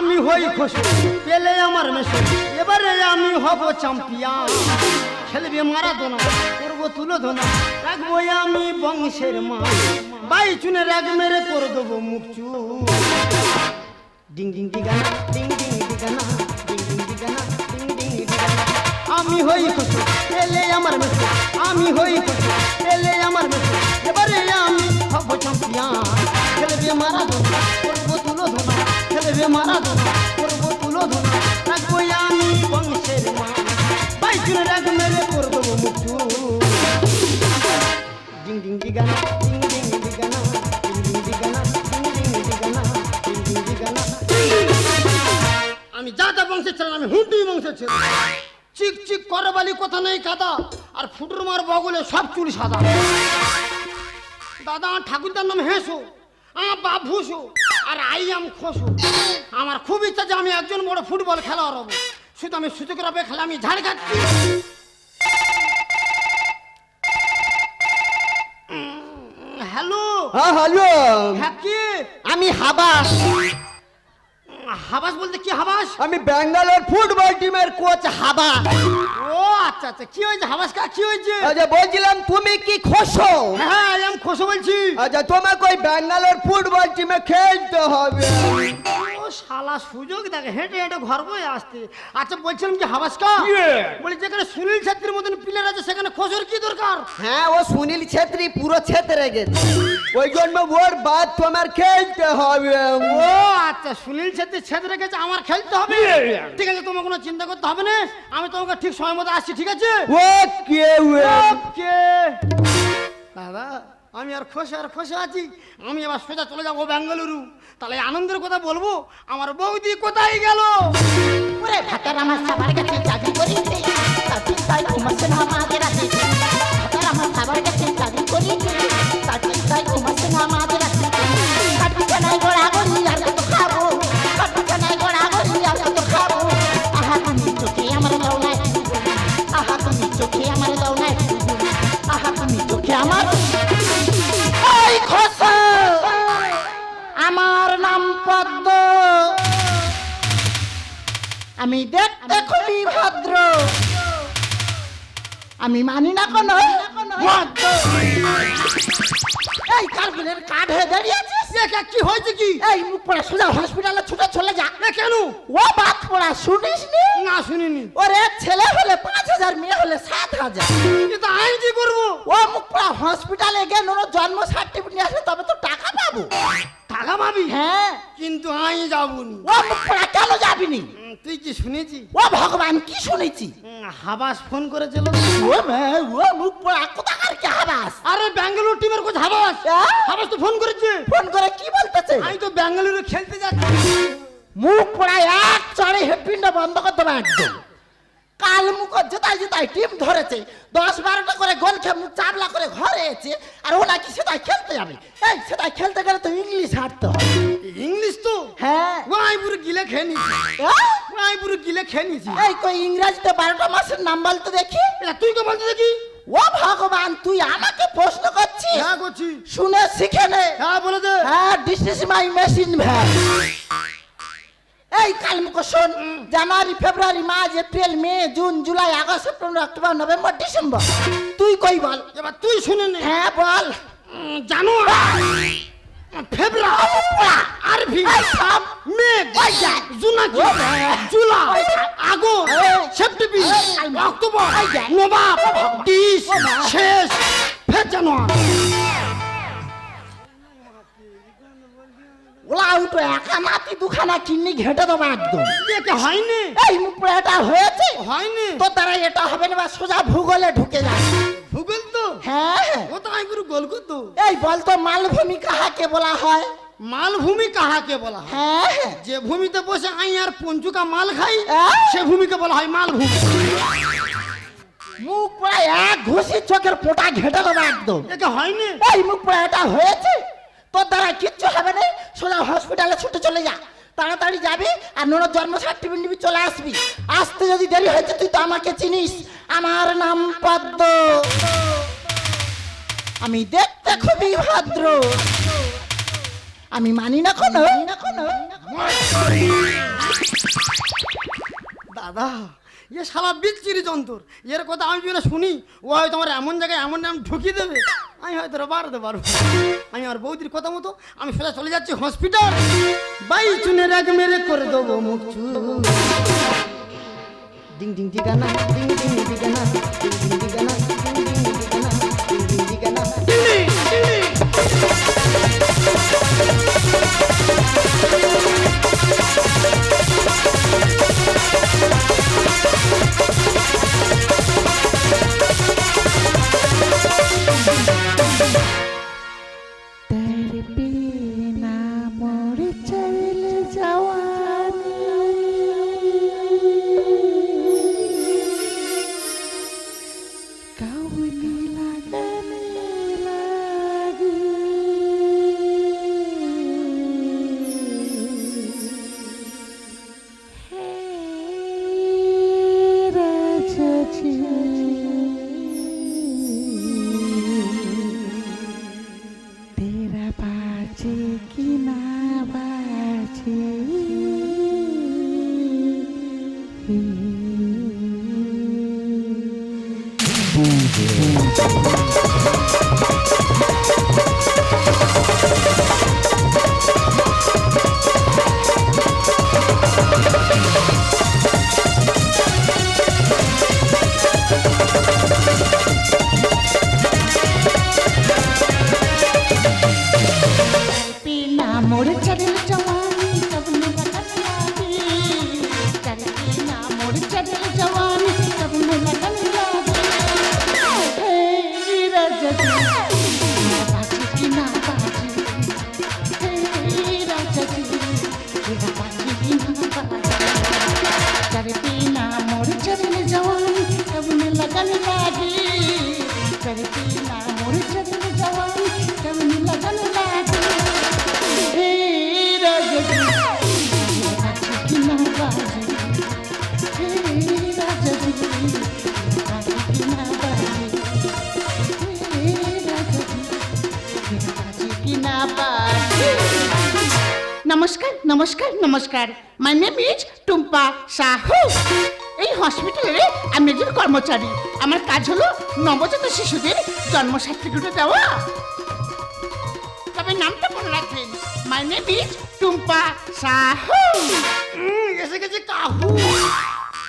আমি হই খুশি, পেলে আমার মেশো এবারে আমি হব চ্যাম্পিয়ন খেলবে মারা মারাদোনা, করব তুলো ধোনা রাখব আমি বংশের মা। বাই চুনে রাগ মেরে করে দেবো মুখ চু ডিং ডিং, ডিগানা, ডিং ডিং, ডিগানা, ডিং ডিং, ডিগানা, ডিং ডিং, ডিগানা। আমি হই খুশি, পেলে আমার মেশো আমি হই খুশি, পেলে আমার মেশো এবারে আমি হব চ্যাম্পিয়ন খেলবে মারাদোনা, করব তুলো খেলবে মারাদোনা করব তুলো ধোনা রাখব আমি বংশের মা। বাই চুনে রাগ মেরে করে দেবো মুখ ডিং ডিং, ডিগানা, ডিং ডিং, ডিগানা, ডিং ডিং, ডিগানা, ডিং ডিং, ডিগানা, ডিং ডিং, ডিগানা। আমি যাতা বংশের ছিলাম আমি হুন্ডি বংশের ছিল। চিক চিক করে বালি কথা নেই কাদা। আর ফুটুর মার বগলে সব চুল সাদা। দাদা, ঠাকুরদার নাম হেসো। আমার বাপ আর আই আম খসু। আমার খুব ইচ্ছা যে আমি একজন বড় ফুটবল খেলোয়াড় হব শুধু আমি সুযোগ রাবে খেলে আমি ঝাড় খাচ্ছি। হ্যালো? হ্যাঁ হ্যালো। হ্যাঁ কি? আমি হাবাস। হাবাস বলতে কি হাবাস? আমি ব্যাঙ্গালোর ফুটবল টিমের কোচ হাবাস। ও আচ্ছা আচ্ছা কি হয়েছে হাবাস কা? কি হয়েছে? আচ্ছা বলছিলাম তুমি কি খোসো? হ্যাঁ আমি খোসো বলছি। আচ্ছা তোমাকে ওই ব্যাঙ্গালোর ফুটবল টিমে খেলতে হবে। শালা সুযোগ দেখে হেঁটে হেঁটে ঘর বয়ে আসতে। আচ্ছা বলছিলাম যে হাবাস কা বলি যেখানে সুনীল ছেত্রীর মতন প্লেয়ার আছে সেখানে খোসর কি দরকার? হ্যাঁ ও সুনীল ছেত্রী পুরো ছেত্রে গেছে। ওই জন্য ওর বাদ তোমার খেলতে হবে। ও আচ্ছা সুনীল ছেত্রী ছেদ রেখেছে আমার খেলতে হবে? ঠিক আছে তোমার কোনো চিন্তা করতে হবে না। আমি তোমাকে ঠিক সময় মতো আসছি ঠিক আছে? ওকে ওকে। দাদা আমি আর খসে আর খসে আছি। আমি এবার সোজা চলে যাব বেঙ্গালুরু তাহলে আনন্দের কথা বলব, আমার বৌদি কোথায় গেল? আমার সবার কাছে চাকরি করি তোমার আমার তাই ঘুমাচ্ছে আমার নাম পদ্ম। আমি দেখতে খুবই ভদ্র। আমি মানি না কোনো এই কার্বনের কার্ড হয়ে দাঁড়িয়ে আছিস? এ কি হয়েছে কি? এই মুখ পড়া সোজা হসপিটালে ছুটে চলে যা। কেন? ও বাদ পড়া শুনিস নি না শুনিনি। ওরে ছেলে হলে পাঁচ হাজার মেয়ে হলে সাত হাজার। কিন্তু আমি কি করব। ও মুখ পড়া হসপিটালে গিয়ে নোনো জন্ম সার্টিফিকেট নিয়ে আসলে তবে তো টাকা পাবো। টাকা পাবি হ্যাঁ। কিন্তু আমি যাবনি। ও মুখ পড়া কেন যাবিনি? তুই কি শুনেছি? ও ভগবান কি শুনেছি? হাবাস ফোন করেছিল ও মে ও মুখ পড়া কোথাকার কি হাবাস? আরে ব্যাঙ্গালোর টিমের কোচ হাবাস। হ্যাঁ? হাবাস তো ফোন করেছে। ফোন করে কি বলতেছে? আমি তো ব্যাঙ্গালুরু খেলতে যাচ্ছি। মুখ পড়া এক চড়ে হেডপিনটা বন্ধ করে দেবো একদম। কাল মুখ জেতাই জেতাই টিম ধরেছে। দশ বারোটা করে গোল খেয়ে মুখ চাবলা করে ঘরে এসে আর ও নাকি সেটাই খেলতে যাবে? এই সেটাই খেলতে গেলে তো ইংলিশ হাঁটতে হবে। ইংলিশ তো? হ্যাঁ। ওয়াই পুরো গিলে খেয়ে নিছি? ওয়াই পুরো গিলে খেয়ে নিছি এই কই ইংরাজিতে বারোটা মাসের নাম বলতে দেখি? এটা তুই কে বলতে দেখি। ও ভগবান তুই আমাকে প্রশ্ন করছিস? হ্যাঁ করছি। শুনে শিখে নে। হ্যাঁ বলে দে। হ্যাঁ this is my machine van এই কালমুখ শোন January February March April May June July August September October November December তুই কই বল এবার তুই শুনে নে হ্যাঁ বল জানুয়ারি ফেব্রুয়ারি এই থাম। May. Junaki. July. August. September. October. November dish শেষ ফের জানুয়ারি ওলা উঠো একা নাতি দুখানা কিডনি ঘেটে দেবো একদম। এটা হয়নি? এই মুখ পুরো এটা হয়েছে? হয়নি? তোর দ্বারা এটা হবে না বা সোজা ভূগোলে ঢুকে যাবে ভূগোল তো? হ্যাঁ। ও তো আমি পুরো গোল করতো এই বলতো মালভূমি কাহাকে বলা হয়? মালভূমি কাহাকে বলা হয়? হ্যাঁ। যে ভূমিতে বসে আই আর পঞ্চুকা মাল খাই? সে ভূমিকে বলা হয় মালভূমি। মুখ পুরো এক ঘুষি চোখের পোটা ঘেটে দেবো একদম। এটা হয়নি? এই মুখ পুরো এটা হয়েছে? তোর দ্বারা কিচ্ছু হবে না। সোজা হসপিটালে ছুটে চলে যা। তাড়াতাড়ি যাবি আর নোনার জন্ম সার্টিফিকেট নিবি চলে আসবি। আসতে যদি দেরি হয়েছে তুই তো আমাকে চিনিস। আমার নাম পদ্ম। আমি দেখতে খুবই ভদ্র। আমি মানি না কোনো। দাদা এ শালা বিচ্ছিরি যন্তর এর কথা আমি যদি শুনি, ও হয়তো আমার এমন জায়গায় এমন নাম ঢুকিয়ে দেবে। আমি হয়তো বাড়াতে পারব আমি আমার বৌদির কথা মতো, আমি সোজা চলে যাচ্ছি হসপিটাল। বাই চুনে রাগ মেরে করে দেবো মুখ ডিং ডিং, ঠিকানা, ডিং ডিং, ঠিকানা, ডিং ডিং, ঠিকানা, ডিং ডিং, ঠিকানা, ডিং ডিং, ঠিকানা। ডিং ডিং যে কিনা முடிச்சதில் ஜவா নমস্কার নমস্কার নমস্কার। My name is Tumpa Sahu. এই হসপিটালে আমি একজন কর্মচারী। আমার কাজ হলো নবজাত শিশুদের জন্ম সার্টিফিকেট দেওয়া। তবে নামটা মনে রাখবেন। My name is Tumpa Sahu. এসে গেছে কাহু।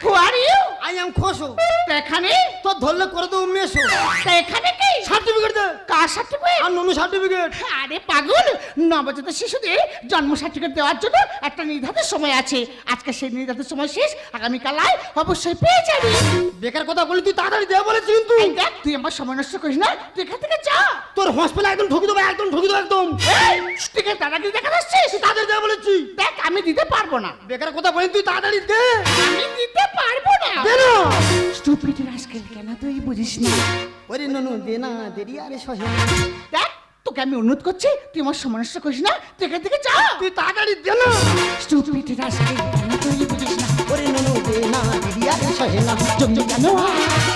Who are you I am খোসো তো এখানে? তোর ধরলে করে দেবো মেশো তো এখানে কি? সার্টিফিকেট দে। কার সার্টিফিকেট আর ননু সার্টিফিকেট আরে পাগল নবজাত শিশুদের জন্ম সার্টিফিকেট দেওয়ার জন্য একটা নির্ধারিত সময় আছে। আজকে সেই নির্ধারিত সময় শেষ আগামীকাল আয় অবশ্যই পেয়ে যাবি। বেকার কথা বলি তুই তাড়াতাড়ি দে বলেছি কিন্তু। দেখ তুই আমার সময় নষ্ট করিস না তুই এখান থেকে যা। তোর হসপিটাল একদম ঢুকি দেবো একদম ঢুকি দেবো একদম। এই তুই কি দাদাগিরি দেখা যাচ্ছিস তুই তাড়াতাড়ি দে বলেছি। দেখ আমি দিতে পারব না। বেকার কথা বলি তুই তাড়াতাড়ি দে। আমি দিতে পারব না। দে না স্টুপিড রাস্কেল কেন তুই? বুঝিস না। ওরে ননু দে না দেরি আরে সহে। দেখ তোকে আমি অনুরোধ করছি তুই আমার নষ্ট করিস না তুই এখান থেকে যা। তুই তাড়াতাড়ি দে না। স্টুপিড রাস্কেল কেন তুই? বুঝিস না। ওরে ননু দে না দেরি আরে সহে না। জমি জানো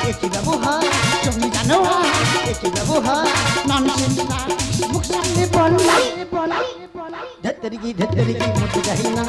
একই ব্যবহার। জমি জানো একই ব্যবহার। ননসেন্স না মুখ সামনে বললাম বললাম ধেত্তরি কি ধেত্তরি কি যাই না।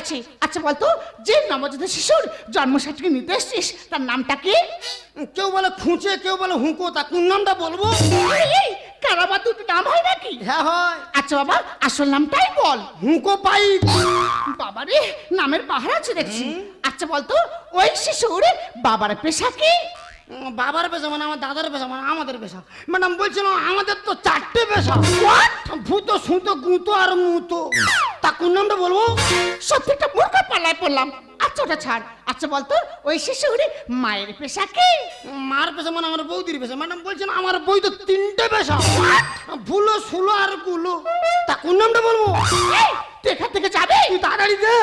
আছে। আচ্ছা বলতো যে নবজাত শিশুর জন্ম সার্টিফিকেট নিতে এসছিস তার নামটা কি? কেউ বলে খুঁচে কেউ বলে হুঁকো তা কোন নামটা বলব? দুটো নাম হয় নাকি? হ্যাঁ হয়। আচ্ছা বাবা আসল নামটাই বল। হুঁকো পাই। বাবা রে নামের পাহাড় আছে দেখছি। আচ্ছা বলতো ওই শিশুর বাবার পেশা কি? বাবার পেশা মানে আমার দাদার পেশা মানে আমাদের পেশা। ম্যাডাম বলছিলাম আমাদের তো চারটে পেশা। ভূতো সুতো গুঁতো আর মুতো। তা কোন নামটা বলব? সত্যি একটা মূর্খ পাল্লায় পড়লাম। আচ্ছা ওটা ছাড়। আচ্ছা বলতো ওই শিশুর মায়ের পেশা কি? মার পেশা মানে আমার বৌদির পেশা। ম্যাডাম বলছেন আমার বই তো তিনটে পেশা। ভুলো সুলো আরগুলো। তা কোন নামটা বলব? তুই এখান থেকে যাবে? তুই তাড়াতাড়ি দে।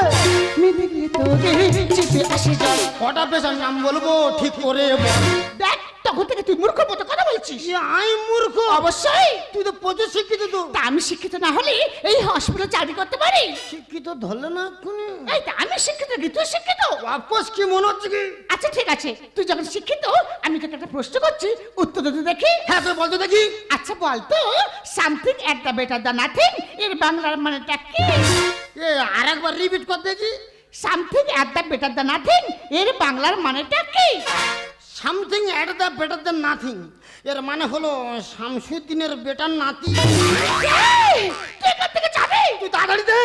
দেখলে তোকে চেপে আসে জল। কটা পেশার নাম বলব? ঠিক করে বল। দেখ তখন থেকে তুই মূর্খ মতো কথা বলছিস। এ মূর্খ। অবশ্যই। তুই তো প্রচুর শিক্ষিত তো। তা আমি শিক্ষিত না হলে এই হসপিটাল চাকরি করতে পারি? শিক্ষিত ধরলে না এক্ষুনি এই তা আমি শিক্ষিত কি? তুই শিক্ষিত? আপস কি মনে হচ্ছে কি? আচ্ছা ঠিক আছে। তুই যখন শিক্ষিত আমি তোকে একটা প্রশ্ন করছি। উত্তর দিতে দেখি। হ্যাঁ তুই বলতো দেখি। আচ্ছা বলতো something at the better the nothing এর বাংলার মানেটা কি? এ আরেকবার রিপিট কর দেখি। Something at the better the nothing এর বাংলার মানেটা কি? Something at the better than nothing এর মানে হলো শামসুদ্দিনের বেটার নাতি। তুই তাড়াতাড়ি দে।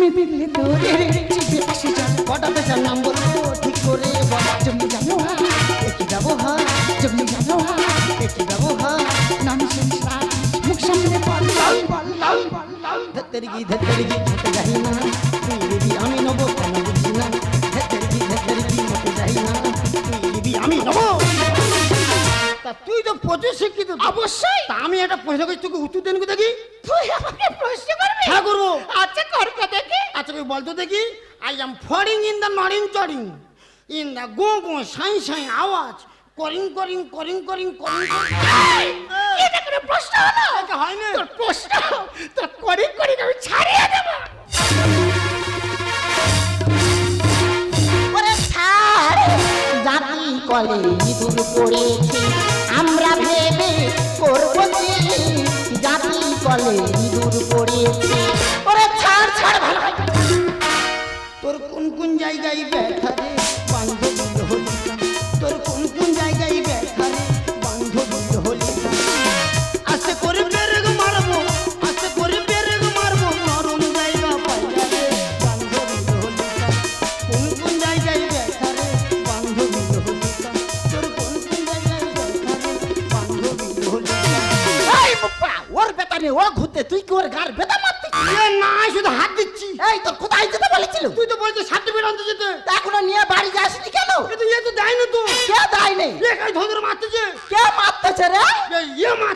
মেদিলে তোরে চিঠি আসে যান কটা পেশার নাম বলব ঠিক করে বল। জমি জানো একই ব্যবহার জমি জানো একই ব্যবহার ননসেন্স মুখ সামনে বল বল বল বল। ধেত্তেরিকি ধেত্তেরিকি মতে যাই না। তুই দিবি আমি নেব কেন বুঝি না। ধেত্তেরিকি ধেত্তেরিকি মতে যাই না। তুই দিবি আমি নেব। তা তুই তো প্রচুর শিক্ষিত। অবশ্যই। তা আমি একটা প্রশ্ন করছি তোকে উত্তর দেন দেখি। তুই আমাকে প্রশ্ন করবি? হ্যাঁ করব। আচ্ছা করবে দেখি। আচ্ছা তুই বলতো দেখি। আই এম ফরিং ইন দ্য নরিং চরিং। ইন দ্য গো গো সাই সাই আওয়াজ। করিং করিং করিং করিং করিং। এটা কোনো প্রশ্ন হলো? এটা হয় না। তোর প্রশ্ন তোর করি করি আমি ছাড়িয়ে দেব। ওরে ছাড় জাতি কলে ইঁদুর পড়েছে। আমরা ভেবে করব কি জাতি কলে ইঁদুর পড়েছে। ওরে ছাড় ছাড় ভালো। তোর কোন কোন জায়গায় ব্যথা রে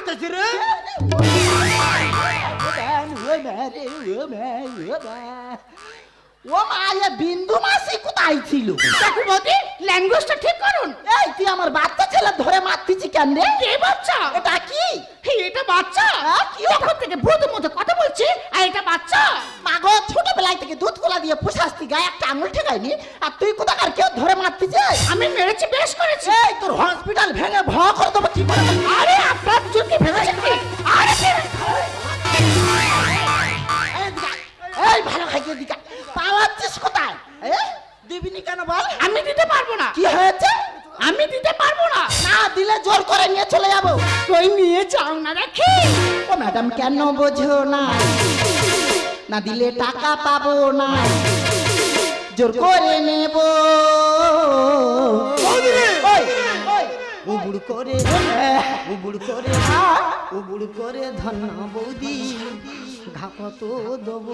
ইয়ে মারতেছে রে ও মা এ বিন্দু মাসি কোথায় ছিল? দেখো ল্যাঙ্গুয়েজটা ঠিক করুন। এই তুই আমার বাচ্চা ছেলে ধরে মারতিছি কেন রে? কে বাচ্চা? এটা কি? এটা বাচ্চা? কি তখন থেকে ভূত মতো কথা বলছি আর এটা বাচ্চা? মাগো ছোটবেলায় থেকে দুধ কলা দিয়ে পুষাস্তি গায়ে একটা আঙুল ঠেকায়নি আর তুই কোথাকার কেউ ধরে মারতিছিস? আমি মেরেছি বেশ করেছি। এই তোর হসপিটাল ভেঙে ভ করে দেবো কি করে আরে আপনার দুজনকে ভেঙেছে আরে এই ভালো খাইয়ে দিকা পাওয়াচ্ছিস কোথায়? এ? দিবিনি কেন বল? আমি দিতে পারব না। কি হয়েছে? আমি দিতে পারব না। না দিলে জোর করে নিয়ে চলে যাব। তুই নিয়ে যাও না দেখি। ও ম্যাডাম কেন বোঝো না? না দিলে টাকা পাবো না। জোর করে নেব। উবুড় করে উবুড় করে উবুড় করে ধন্না বৌদি। ঘাপত দেবো?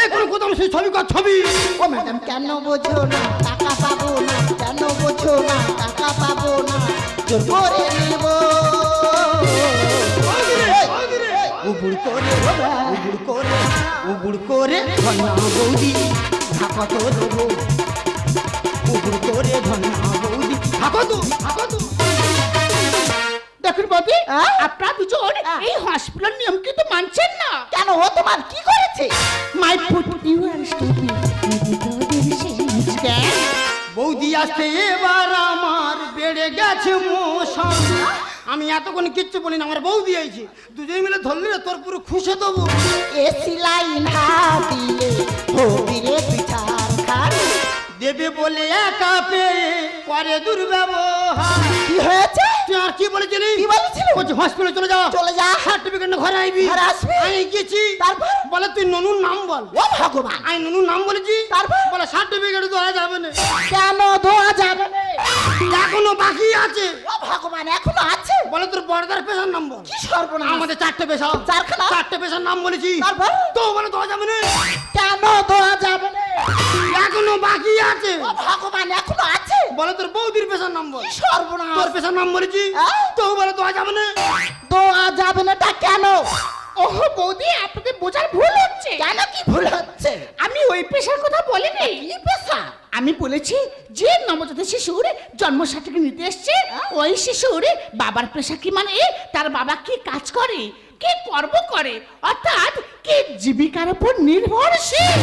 এই কোন কোথাও সেই ছবি কর ছবি। ও ম্যাডাম কেন বোঝো না? টাকা পাবো না। কেন বোঝো না? টাকা পাবো না। জোর করে নেব। উবুড় করে উবুড় করে উবুড় করে ধন্না বৌদি। ঘাপত দেবো? উবুড় করে ধন্না বৌদি। ঘাপত ঘাপত দেখুন বদি আপনারা দুজন এই হসপিটাল নিয়ম কিন্তু মানছেন না। কেন ও তোমার কি করেছে? মাই ফুট ইউ আর বৌদি আসতে এবার আমার বেড়ে গেছে মশান আমি এতক্ষণ কিচ্ছু বলি না আমার বৌদি আইছে। দুজনে মিলে ধরলি রে তোর পুরো খুশে দেবো এ সিলাই না দিলে হবি রে পিঠার খান দেবে বলে একা পেয়ে করে দুর্ব্যবহার। কি হয়েছে? কি বলেছিলি? কি বলেছিলি? বলছি হসপিটালে চলে যা। চলে যা। সার্টিফিকেট ঘরে আইবি। ঘরে আসবি? আমি গেছি। তারপর? বলে তুই ননুর নাম বল। ও ভগবান। আমি ননুর নাম বলেছি। তারপর? বলে সার্টিফিকেট ধোয়া যাবে না। কেন? ধোয়া যাবে না। এখনও বাকি আছে। ও ভগবান এখনও আছে। বলে তোর বড়দার পেশার নাম বল কি সর্বনাশ? আমাদের চারটে পেশা চারখানা? চারটে পেশার নাম বলেছি। তারপর? তো বলে দেওয়া যাবে না? কেন ধোয়া যাবে না? এখনও বাকি আছে। ও ভগবান এখনও আছে? বলে তোর বৌদির পেশার নাম বল কি সর্বনাশ? তোর পেশার নাম বলেছি? তো বলে দেওয়া যাবে না? দোয়া যাবে না তা কেন? ওহ বৌদি আপনাদের বোঝার ভুল হচ্ছে। কেন কি ভুল হচ্ছে? আমি ওই পেশার কথা বলিনি। কি পেশা? আমি বলেছি যে নবজাত শিশুর জন্ম সার্টিফিকেট নিতে এসছে ওই শিশুর বাবার পেশা কি মানে তার বাবা কি কাজ করে কি কর্ম করে অর্থাৎ কি জীবিকার উপর নির্ভরশীল।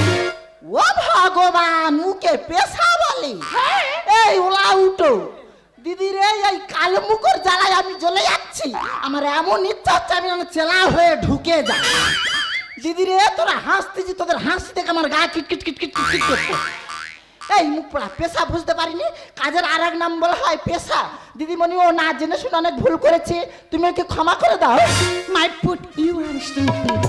ও ভগবান মুখে পেশা বলে। হ্যাঁ। এই ওলা উঠো। দিদি রে এই কালো মুখর জ্বালায় আমি জ্বলে যাচ্ছি। আমার এমন ইচ্ছা হচ্ছে আমি চেলা হয়ে ঢুকে যাই। দিদি রে তোরা হাসতেছি তোদের হাসি দেখে আমার গা কিটকিট কিটকিট কিটকিট করছে। এই, মুখ পড়া, পেশা বুঝতে পারিনি? কাজের আর এক নাম বলা হয় পেশা। দিদিমণি, ও না জেনে শুনে অনেক ভুল করেছে। তুমি ওকে ক্ষমা করে দাও। My put you are stupid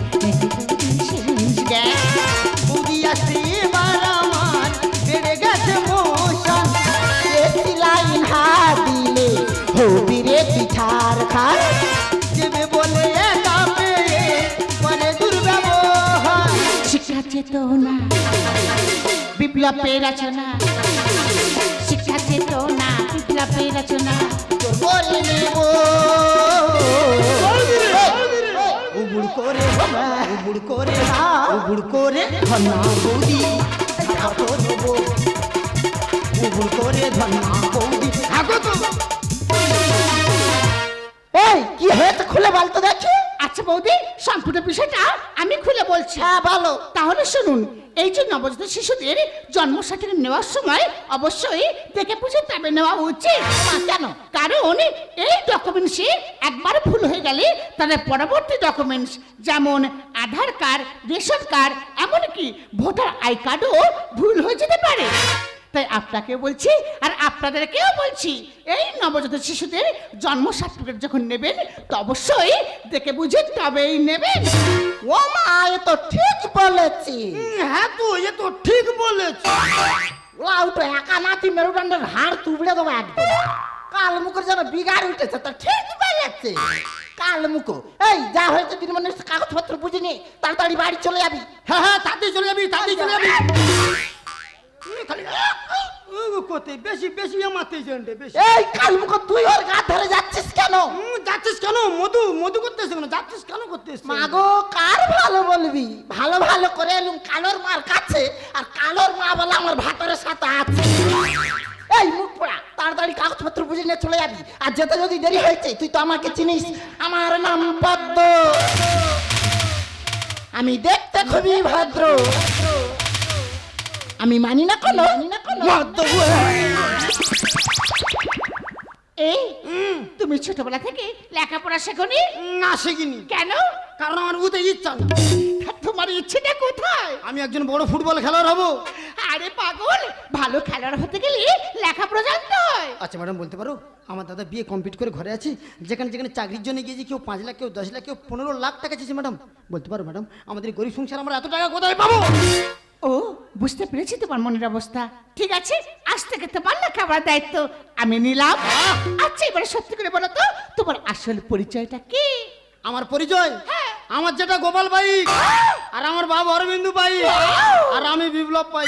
বিপ্লবের রচনা শিক্ষা চেতনা বিপ্লবের রচনা করে নেব। উবুড় করে উবুড় করে উবুড় করে ধন্না বৌদি ঠাকুর দেবো উবুড় করে ধন্না বৌদি। হাগো তো। এই কি হয়েছে? খুলে বলতো দেখি। আচ্ছা বৌদি সম্পূর্ণ বিষয়টা আমি খুলে বলছি। হ্যাঁ ভালো তাহলে শুনুন এই যে নবজাত শিশুদের জন্ম সার্টিফিকেট নেওয়ার সময় অবশ্যই দেখে বুঝে তবে নেওয়া উচিত। কেন? কারণ এই ডকুমেন্টসে একবার ভুল হয়ে গেলে তাদের পরবর্তী ডকুমেন্টস যেমন আধার কার্ড রেশন কার্ড এমনকি ভোটার আই কার্ডও ভুল হয়ে যেতে পারে। তাই আপনাকে বলছি আর আপনাদেরকেও বলছি এই নবজাত শিশুদের জন্ম সার্টিফিকেট যখন নেবেন তো অবশ্যই দেখে বুঝে তবেই নেবেন। ও মা এ তো ঠিক বলেছি। হ্যাঁ তো এ তো ঠিক বলেছ। ওলা উঠো একা নাতি মেরুদণ্ডের হাড় তুবড়ে দেবো একদম। কাল মুখের যেন বিগাড় উঠেছে তো ঠিক বলেছে। কাল মুখো এই যা হয়েছে দিনমনের কাগজপত্র বুঝিনি তাড়াতাড়ি বাড়ি চলে যাবি। হ্যাঁ হ্যাঁ তাতেই চলে যাবি তাতেই চলে যাবি। উম, খালি ও, বেশি বেশি আমাতে জেন্টে বেশি। এই কাল তুই ওর গা ধরে যাচ্ছিস কেন? যাচ্ছিস কেন? মধু মধু করতে কেন? যাচ্ছিস কেন করতে মাগো কার ভালো বলবি? ভালো ভালো করে এলুম কালোর মার কাছে আর কালোর মা বলে আমার ভাতরের সাথে আছে। এই মুখ পোড়া তাড়াতাড়ি কাগজপত্র বুঝে নিয়ে চলে যাবি। আর যেতে যদি দেরি হয়েছে তুই তো আমাকে চিনিস আমার নাম পদ্ম। আমি দেখতে খুবই ভদ্র। আমি মানি না কোনো। এই তুমি ছোটবেলা থেকে লেখাপড়া শেখনি? না শিখিনি। কেন? কারণ আমার বুঝতে ইচ্ছা না। তোমার ইচ্ছেটা কোথায়? আমি একজন বড় ফুটবল খেলোয়াড় হব। আরে পাগল ভালো খেলোয়াড় হতে গেলে লেখাপড়া জানতে হয়। আচ্ছা ম্যাডাম বলতে পারো আমার দাদা বিয়ে কমপ্লিট করে ঘরে আছে। যেখানে যেখানে চাকরির জন্য গিয়েছি কেউ পাঁচ লাখ কেউ দশ লাখ কেউ পনেরো লাখ টাকা চেয়েছে ম্যাডাম। বলতে পারো ম্যাডাম আমাদের গরিব সংসার আমরা এত টাকা কোথায় পাবো? ও বুঝতে পেরেছি তোমার মনের অবস্থা ঠিক আছে আজ থেকে তোমার লেখাপড়ার দায়িত্ব আমি নিলাম আচ্ছা এবারে সত্যি করে বলো তো তোমার আসল পরিচয়টা কি আমার পরিচয় হ্যাঁ। আমার যেটা গোপাল পাই আর আমার বাবা অরবিন্দু পাই আর আমি বিপ্লব পাই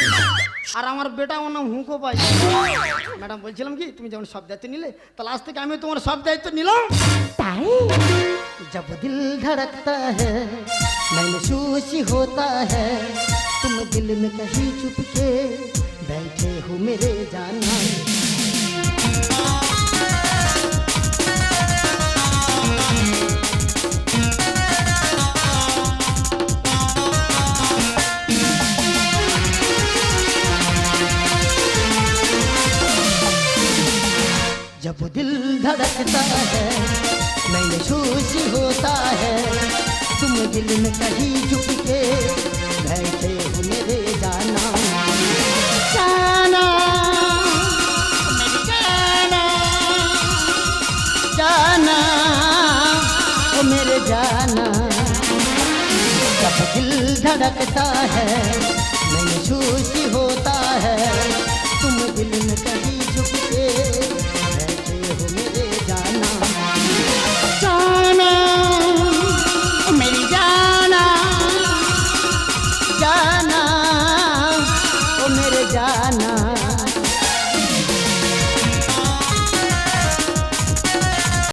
আর আমার বেটা আমার নাম হুঁকো পাই ম্যাডাম বলছিলাম কি তুমি যখন সব দায়িত্ব নিলে তাহলে আজ থেকে আমি তোমার সব দায়িত্ব নিলাম তাই जब दिल धड़कता है महसूस होता है तुम दिल में कहीं चुप के बैठे हो मेरे जाना। जब दिल धड़कता है महसूस होता है, तुम दिल में कहीं चुप के बैठे दिल धड़कता है मैं होता है। तुम दिल में कभी झुकते